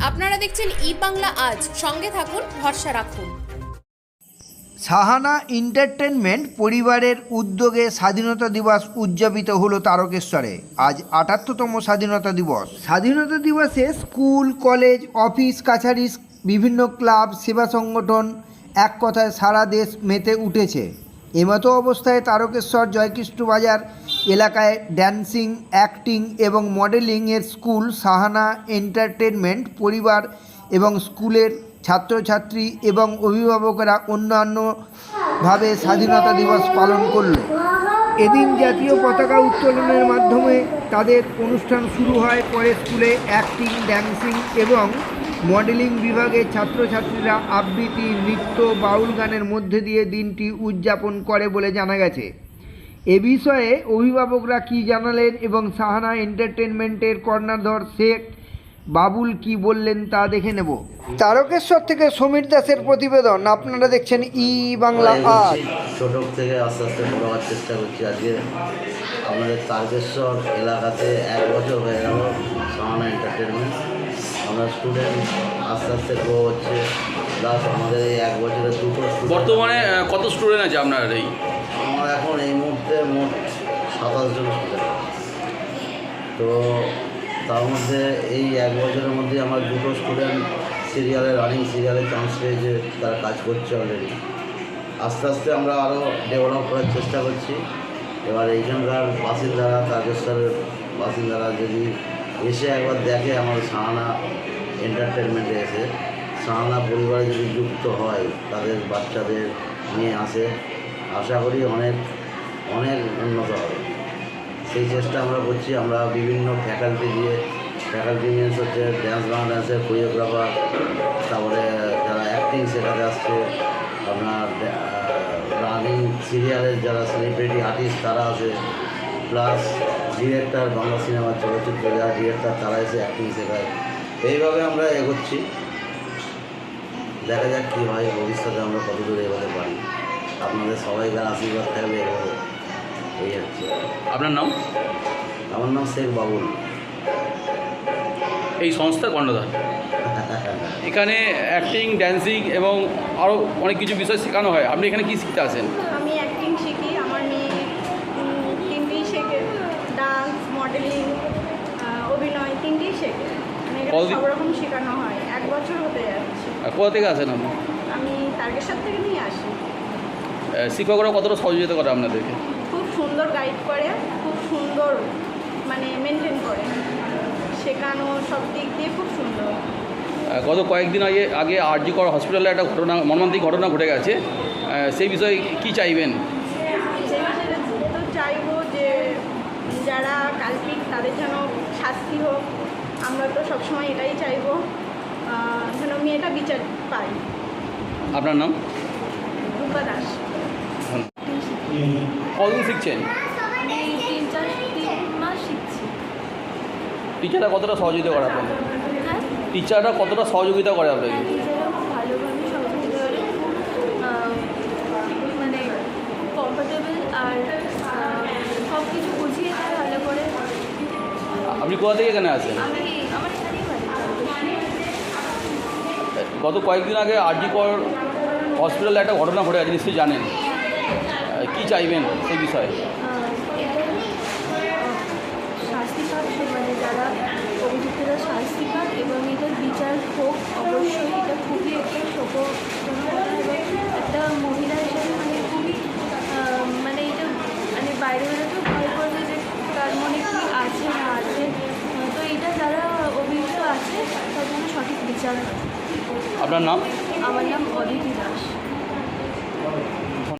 আপনারা দেখছেন ই বাংলা আজ। সঙ্গে থাকুন, ভরসা রাখুন। সাহানা এন্টারটেনমেন্ট পরিবারের উদ্যোগে স্বাধীনতা দিবস উদযাপিত হলো তারকেশ্বরে। আজ আটাত্তরতম স্বাধীনতা দিবস। স্বাধীনতা দিবসে স্কুল, কলেজ, অফিস কাছারি বিভিন্ন ক্লাব, সেবা সংগঠন এক কথায় সারা দেশ মেতে উঠেছে। এমতো অবস্থায় তারকেশ্বর জয়কৃষ্ণ বাজার এলাকায় ড্যান্সিং অ্যাক্টিং এবং মডেলিংয়ের স্কুল সাহানা এন্টারটেনমেন্ট পরিবার এবং স্কুলের ছাত্রছাত্রী এবং অভিভাবকরা অন্যান্যভাবে স্বাধীনতা দিবস পালন করল। এদিন জাতীয় পতাকা উত্তোলনের মাধ্যমে তাদের অনুষ্ঠান শুরু হয় পরে স্কুলে অ্যাক্টিং ড্যান্সিং এবং মডেলিং বিভাগের ছাত্রছাত্রীরা আবৃত্তি নৃত্য বাউল গানের মধ্যে দিয়ে দিনটি উদযাপন করে বলে জানা গেছে। এ বিষয়ে অভিভাবকরা কি জানালেন এবং সাহানা এন্টারটেনমেন্টের কর্ণাধর শেখ বাবুল কি বললেন তা দেখে নেব। তারকেশ্বর থেকে সমীর দাসের প্রতিবেদন আপনারা দেখছেন ই বাংলা আজ ছোট থেকে আস্তে আস্তে বড় হওয়ার চেষ্টা করছি। আজকে আমাদের তারকেশ্বর এলাকাতে এক বছর হয়ে গেল স্টুডেন্ট আস্তে আস্তে গ্রো হচ্ছে। প্লাস আমাদের এই এক বছরে দুটো বর্তমানে কত স্টুডেন্ট আছে আপনার এই? আমার এখন এই মুহূর্তে মোট সাতাশ জন স্টুডেন্ট তো তার মধ্যে এই এক বছরের মধ্যে আমার দুটো স্টুডেন্ট সিরিয়ালে রানিং সিরিয়ালে চান্স পেয়েছে তারা কাজ করছে অলরেডি আস্তে আস্তে আমরা আরও ডেভেলপ করার চেষ্টা করছি। এবার এইখানকার বাসিন্দারা তারকেশ্বরের বাসিন্দারা যদি এসে একবার দেখে আমার সাহানা এন্টারটেনমেন্টে এসে সাহানা পরিবারে যদি যুক্ত হয়, তাদের বাচ্চাদের নিয়ে আসে, আশা করি অনেক অনেক উন্নত হবে। সেই চেষ্টা আমরা করছি, আমরা বিভিন্ন ফ্যাকাল্টি দিয়ে ফ্যাকাল্টি মিনস হচ্ছে ড্যান্স বাংলা ড্যান্সের কোরিওগ্রাফার তারপরে যারা অ্যাক্টিং শেখাতে আসছে, আপনার রানিং সিরিয়ালের যারা সেলিব্রিটি আর্টিস্ট তারা আছে প্লাস ডিরেক্টর বাংলা সিনেমার চলচ্চিত্র যারা ডিরেক্টর তারা এসে অ্যাক্টিং শেখায়। এইভাবে আমরা এগোচ্ছি। দেখা যাক কী হয় ভবিষ্যতে আমরা কত দূরে এগোতে পারি। আপনাদের সবাইকার আশীর্বাদ থাকবে এগোবো এই হচ্ছে আপনার নাম? আমার নাম শেখ বাবুল। এই সংস্থা কর্ণধার। এখানে অ্যাক্টিং ড্যান্সিং এবং আরও অনেক কিছু বিষয় শেখানো হয়। আপনি এখানে কি শিখতে আসেন? আমি অ্যাক্টিং শিখি। আমার মেয়ে উম, শেখে। ডান্স মডেলিং অভিনয় তিনটেই শেখে মানে এখানে কতদিন- সব রকম শেখানো হয়। এক বছর হতে যাচ্ছে। কোথা থেকে আসেন আপনি? আমি তারকেশ্বর থেকে নিয়ে আসি। শিক্ষকরা কতটা সহযোগিতা করে আপনাদেরকে? খুব সুন্দর গাইড করে খুব সুন্দর মানে মেনটেন করে। শেখানো সব দিক দিয়ে খুব সুন্দর। গত কয়েকদিন আগে আগে আরজি কর হসপিটালে একটা ঘটনা মর্মান্তিক ঘটনা ঘটে গেছে। সেই বিষয়ে কি চাইবেন? চাইব যে যারা কাল্পিক তাদের যেন শাস্তি হোক আমরা তো সবসময় এটাই চাইব যেন মেয়েটা বিচার পাই আপনার নাম? রূপা দাস। কতদিন শিখছেন? টিচাররা কতটা সহযোগিতা করে আপনাকে হ্যাঁ? টিচাররা কতটা সহযোগিতা করে আপনাকে টিচাররা খুব ভালোভাবে সহযোগিতা করে খুব আহ, মানে কমফোর্টেবল আর সব কিছু বুঝিয়ে দেয় ভালো করে আপনি কোথা থেকে এখানে বাড়ি। গত কয়েকদিন আগে আরজি কর হসপিটালে একটা ঘটনা ঘটে আছে নিশ্চয়ই জানেন। কী চাইবেন সেই বিষয়ে শাস্তি পাক মানে যারা অভিযুক্তরা শাস্তি পাক এবং এটার বিচার হোক অবশ্যই এটা খুবই একটা শোকজনক কথা এবং একটা মহিলা হিসেবে মানে খুবই আহ, মানে এটা মানে বাইরে বেরোতেও ভয় করবে যে তার মনে কী আছে না আছে আহ, তো এটা যারা অভিযুক্ত আছে তার জন্য সঠিক বিচার হয়। আপনার নাম? আমার নাম অদিতি দাস।